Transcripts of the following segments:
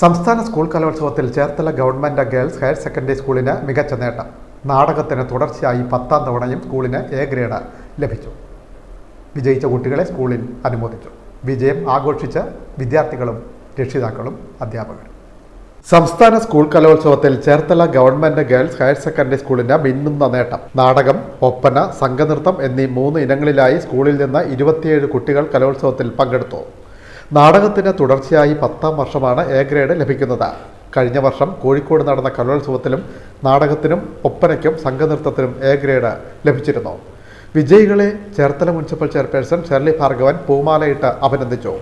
സംസ്ഥാന സ്കൂൾ കലോത്സവത്തിൽ Cherthala government girls higher secondary സ്കൂളിന് മികച്ച നേട്ടം. നാടകത്തിന് തുടർച്ചയായി പത്താം തവണയും സ്കൂളിന് എ ഗ്രേഡ് ലഭിച്ചു. വിജയിച്ച കുട്ടികളെ സ്കൂളിൽ അനുമോദിച്ചു. വിജയം ആഘോഷിച്ച വിദ്യാർത്ഥികളും രക്ഷിതാക്കളും അധ്യാപകരും. സംസ്ഥാന സ്കൂൾ കലോത്സവത്തിൽ Cherthala government girls higher secondary സ്കൂളിന്റെ മിന്നുന്ന നേട്ടം. നാടകം ഒപ്പന സംഘനൃത്തം എന്നീ മൂന്ന് ഇനങ്ങളിലായി സ്കൂളിൽ നിന്ന് ഇരുപത്തിയേഴ് കുട്ടികൾ കലോത്സവത്തിൽ പങ്കെടുത്തു. നാടകത്തിന് തുടർച്ചയായി പത്താം വർഷമാണ് എ ഗ്രേഡ് ലഭിക്കുന്നത്. കഴിഞ്ഞ വർഷം കോഴിക്കോട് നടന്ന കലോത്സവത്തിലും നാടകത്തിനും ഒപ്പനയ്ക്കും സംഘനൃത്തത്തിനും എ ഗ്രേഡ് ലഭിച്ചിരുന്നു. വിജയികളെ Cherthala municipal chairperson Shirley Bhargavan പൂമാലയിട്ട് അഭിനന്ദിച്ചു.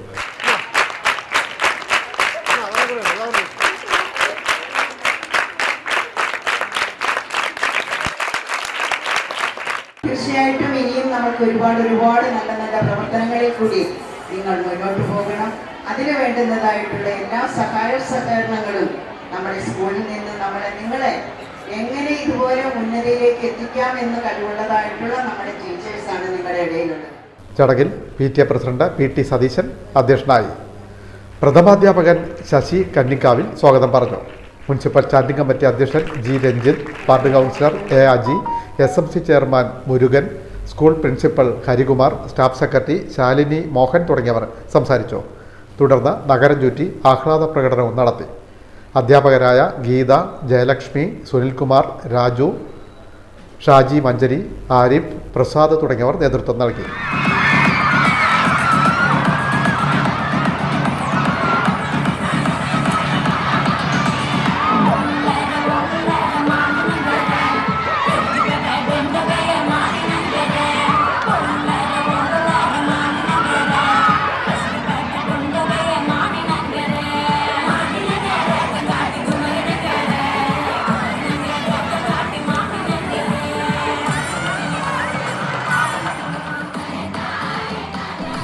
തീർച്ചയായിട്ടും ഇനിയും നമുക്ക് ഒരുപാട് ഒരുപാട് നല്ല നല്ല പ്രവർത്തനങ്ങളിൽ കൂടി നിങ്ങൾ മുന്നോട്ട് പോകണം. അതിന് വേണ്ടുന്നതായിട്ടുള്ള എല്ലാ സഹായ സഹകരണങ്ങളും നമ്മുടെ സ്കൂളിൽ നിന്ന് നമ്മളെ നിങ്ങളെ എങ്ങനെ ഇതുപോലെ ഉന്നതിയിലേക്ക് എത്തിക്കാം എന്ന് കഴിവുള്ളതായിട്ടുള്ള നമ്മുടെ ടീച്ചേഴ്സാണ് നിങ്ങളുടെ ഇടയിലുള്ളത്. ചടങ്ങിൽ P T A president P T Satheesan അധ്യക്ഷനായി പ്രഥമാധ്യാപകൻ ശശി കന്നിക്കാവിൽ സ്വാഗതം പറഞ്ഞു. മുനിസിപ്പൽ സ്റ്റാൻഡിംഗ് കമ്മിറ്റി അധ്യക്ഷൻ G Ranjith ward councillor A Aji S M C chairman Murugan school principal Harikumar staff secretary Shalini Mohan തുടങ്ങിയവർ സംസാരിച്ചു. തുടർന്ന് നഗരം ചുറ്റി ആഹ്ലാദ പ്രകടനവും നടത്തി. അധ്യാപകരായ ഗീത ജയലക്ഷ്മി സുനിൽകുമാർ രാജു ഷാജി മഞ്ചരി ആരിഫ് പ്രസാദ് തുടങ്ങിയവർ നേതൃത്വം നൽകി.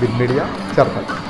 Bin media Cherthala